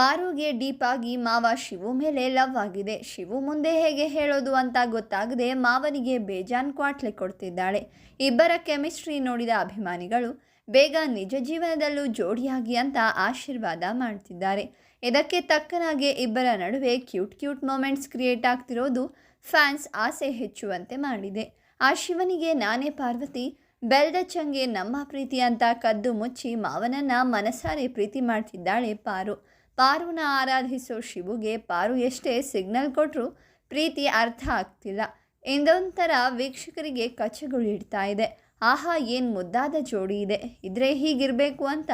ಪಾರುಗೆ deep ಆಗಿ ಮಾವ ಶಿವು ಮೇಲೆ ಲವ್ ಆಗಿದೆ. ಶಿವು ಮುಂದೆ ಹೇಗೆ ಹೇಳೋದು ಅಂತ ಗೊತ್ತಾಗದೆ ಮಾವನಿಗೆ ಬೇಜಾನ್ ಕ್ವಾಟ್ಲೆ ಕೊಡ್ತಿದ್ದಾಳೆ. ಇಬ್ಬರ ಕೆಮಿಸ್ಟ್ರಿ ನೋಡಿದ ಅಭಿಮಾನಿಗಳು ಬೇಗ ನಿಜ ಜೀವನದಲ್ಲೂ ಜೋಡಿಯಾಗಿ ಅಂತ ಆಶೀರ್ವಾದ ಮಾಡ್ತಿದ್ದಾರೆ. ಇದಕ್ಕೆ ತಕ್ಕನಾಗೆ ಇಬ್ಬರ ನಡುವೆ ಕ್ಯೂಟ್ ಕ್ಯೂಟ್ ಮೊಮೆಂಟ್ಸ್ ಕ್ರಿಯೇಟ್ ಆಗ್ತಿರೋದು ಫ್ಯಾನ್ಸ್ ಆಸೆ ಹೆಚ್ಚುವಂತೆ ಮಾಡಿದೆ. ಆ ಶಿವನಿಗೆ ನಾನೇ ಪಾರ್ವತಿ ಬೆಲ್ದಚ್ಚಂಗೆ ನಮ್ಮ ಪ್ರೀತಿ ಅಂತ ಕದ್ದು ಮುಚ್ಚಿ ಮಾವನನ್ನ ಮನಸಾರೆ ಪ್ರೀತಿ ಮಾಡ್ತಿದ್ದಾಳೆ ಪಾರು. ಪಾರುನ ಆರಾಧಿಸೋ ಶಿವುಗೆ ಪಾರು ಎಷ್ಟೇ ಸಿಗ್ನಲ್ ಕೊಟ್ಟರು ಪ್ರೀತಿ ಅರ್ಥ ಆಗ್ತಿಲ್ಲ. ಎಂದೊಂಥರ ವೀಕ್ಷಕರಿಗೆ ಕಚ್ಚಗುಳಿಡ್ತಾ ಇದೆ. ಆಹಾ, ಏನು ಮುದ್ದಾದ ಜೋಡಿ ಇದೆ. ಇದ್ರೆ ಹೀಗಿರಬೇಕು ಅಂತ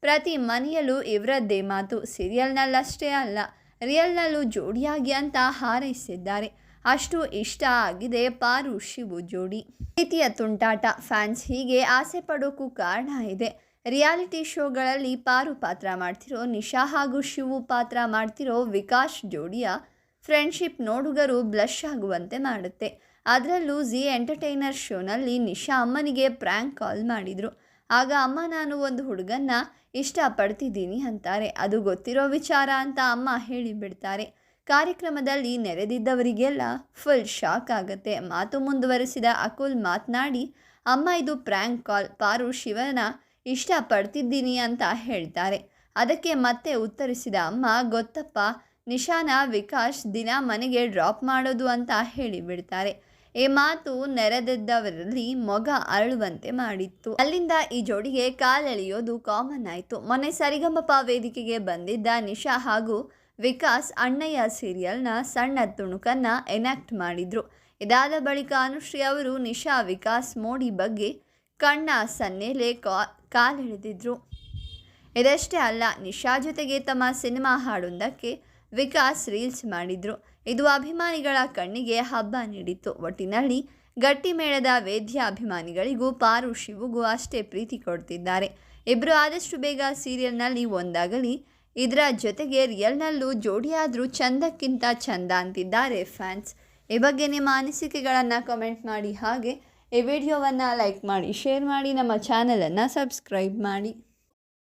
ಪ್ರತಿ ಮನೆಯಲ್ಲೂ ಇವರದ್ದೇ ಮಾತು. ಸೀರಿಯಲ್ನಲ್ಲಷ್ಟೇ ಅಲ್ಲ ರಿಯಲ್ನಲ್ಲೂ ಜೋಡಿಯಾಗಿ ಅಂತ ಹಾರೈಸಿದ್ದಾರೆ. ಅಷ್ಟು ಇಷ್ಟ ಆಗಿದೆ ಪಾರು ಶಿವು ಜೋಡಿ. ಪ್ರೀತಿಯ ತುಂಟಾಟ. ಫ್ಯಾನ್ಸ್ ಹೀಗೆ ಆಸೆ ಪಡೋಕ್ಕೂ ಕಾರಣ ಇದೆ. ರಿಯಾಲಿಟಿ ಶೋಗಳಲ್ಲಿ ಪಾರು ಪಾತ್ರ ಮಾಡ್ತಿರೋ, ನಿಶಾ ಹಾಗೂ ಶಿವು ಪಾತ್ರ ಮಾಡ್ತಿರೋ ವಿಕಾಸ್ ಜೋಡಿಯ ಫ್ರೆಂಡ್ಶಿಪ್ ನೋಡುಗರು ಬ್ಲಶ್ ಆಗುವಂತೆ ಮಾಡುತ್ತೆ. ಅದರಲ್ಲೂ ಜಿ ಎಂಟರ್ಟೈನರ್ ಶೋನಲ್ಲಿ ನಿಶಾ ಅಮ್ಮನಿಗೆ ಪ್ರ್ಯಾಂಕ್ ಕಾಲ್ ಮಾಡಿದರು. ಆಗ ಅಮ್ಮ, ನಾನು ಒಂದು ಹುಡುಗನ್ನ ಇಷ್ಟಪಡ್ತಿದ್ದೀನಿ ಅಂತಾರೆ. ಅದು ಗೊತ್ತಿರೋ ವಿಚಾರ ಅಂತ ಅಮ್ಮ ಹೇಳಿಬಿಡ್ತಾರೆ. ಕಾರ್ಯಕ್ರಮದಲ್ಲಿ ನೆರೆದಿದ್ದವರಿಗೆಲ್ಲ ಫುಲ್ ಶಾಕ್ ಆಗುತ್ತೆ. ಮಾತು ಮುಂದುವರೆಸಿದ ಅಕುಲ್ ಮಾತನಾಡಿ, ಅಮ್ಮ, ಇದು ಪ್ರ್ಯಾಂಕ್ ಕಾಲ್. ಪಾರು ಶಿವನ ಇಷ್ಟಪಡ್ತಿದ್ದೀನಿ ಅಂತ ಹೇಳ್ತಾರೆ. ಅದಕ್ಕೆ ಮತ್ತೆ ಉತ್ತರಿಸಿದ ಅಮ್ಮ, ಗೊತ್ತಪ್ಪ, ನಿಶಾನ, ವಿಕಾಶ್ ದಿನ ಮನೆಗೆ ಡ್ರಾಪ್ ಮಾಡೋದು ಅಂತ ಹೇಳಿಬಿಡ್ತಾರೆ. ಈ ಮಾತು ನೆರೆದಿದ್ದವರಲ್ಲಿ ಮೊಗ ಅರಳುವಂತೆ ಮಾಡಿತ್ತು. ಅಲ್ಲಿಂದ ಈ ಜೋಡಿಗೆ ಕಾಲೆಳೆಯೋದು ಕಾಮನ್ ಆಯಿತು. ಮೊನ್ನೆ ಸರಿಗಮಪ ವೇದಿಕೆಗೆ ಬಂದಿದ್ದ ನಿಶಾ ಹಾಗೂ ವಿಕಾಸ್ ಅಣ್ಣಯ್ಯ ಸೀರಿಯಲ್ನ ಸಣ್ಣ ತುಣುಕನ್ನು ಎನಾಕ್ಟ್ ಮಾಡಿದ್ರು. ಇದಾದ ಬಳಿಕ ಅನುಶ್ರೀ ಅವರು ನಿಶಾ, ವಿಕಾಸ್ ಮೋಡಿ ಬಗ್ಗೆ ಕಣ್ಣ ಸನ್ನೆಲೆ ಕಾ, ಕಾಲೆಳೆದಿದ್ರು. ಇದಷ್ಟೇ ಅಲ್ಲ, ನಿಶಾ ಜೊತೆಗೆ ತಮ್ಮ ಸಿನಿಮಾ ಹಾಡೊಂದಕ್ಕೆ ವಿಕಾಸ್ ರೀಲ್ಸ್ ಮಾಡಿದ್ರು. ಇದು ಅಭಿಮಾನಿಗಳ ಕಣ್ಣಿಗೆ ಹಬ್ಬ ನೀಡಿತ್ತು. ಒಟ್ಟಿನಲ್ಲಿ ಗಟ್ಟಿ ಮೇಳದ ವೇದ್ಯ ಅಭಿಮಾನಿಗಳಿಗೂ ಪಾರು ಶಿವುಗೂ ಅಷ್ಟೇ ಪ್ರೀತಿ ಕೊಡ್ತಿದ್ದಾರೆ. ಇಬ್ಬರು ಆದಷ್ಟು ಬೇಗ ಸೀರಿಯಲ್ನಲ್ಲಿ ಒಂದಾಗಲಿ, ಇದರ ಜೊತೆಗೆ ರಿಯಲ್ನಲ್ಲೂ ಜೋಡಿಯಾದರೂ ಚಂದಕ್ಕಿಂತ ಚಂದ ಅಂತಿದ್ದಾರೆ ಫ್ಯಾನ್ಸ್. ಈ ಬಗ್ಗೆ ನಿಮ್ಮ ಅನಿಸಿಕೆಗಳನ್ನು ಕಮೆಂಟ್ ಮಾಡಿ. ಹಾಗೆ ಈ ವಿಡಿಯೋವನ್ನು ಲೈಕ್ ಮಾಡಿ ಶೇರ್ ಮಾಡಿ ನಮ್ಮ ಚಾನಲನ್ನು ಸಬ್ಸ್ಕ್ರೈಬ್ ಮಾಡಿ.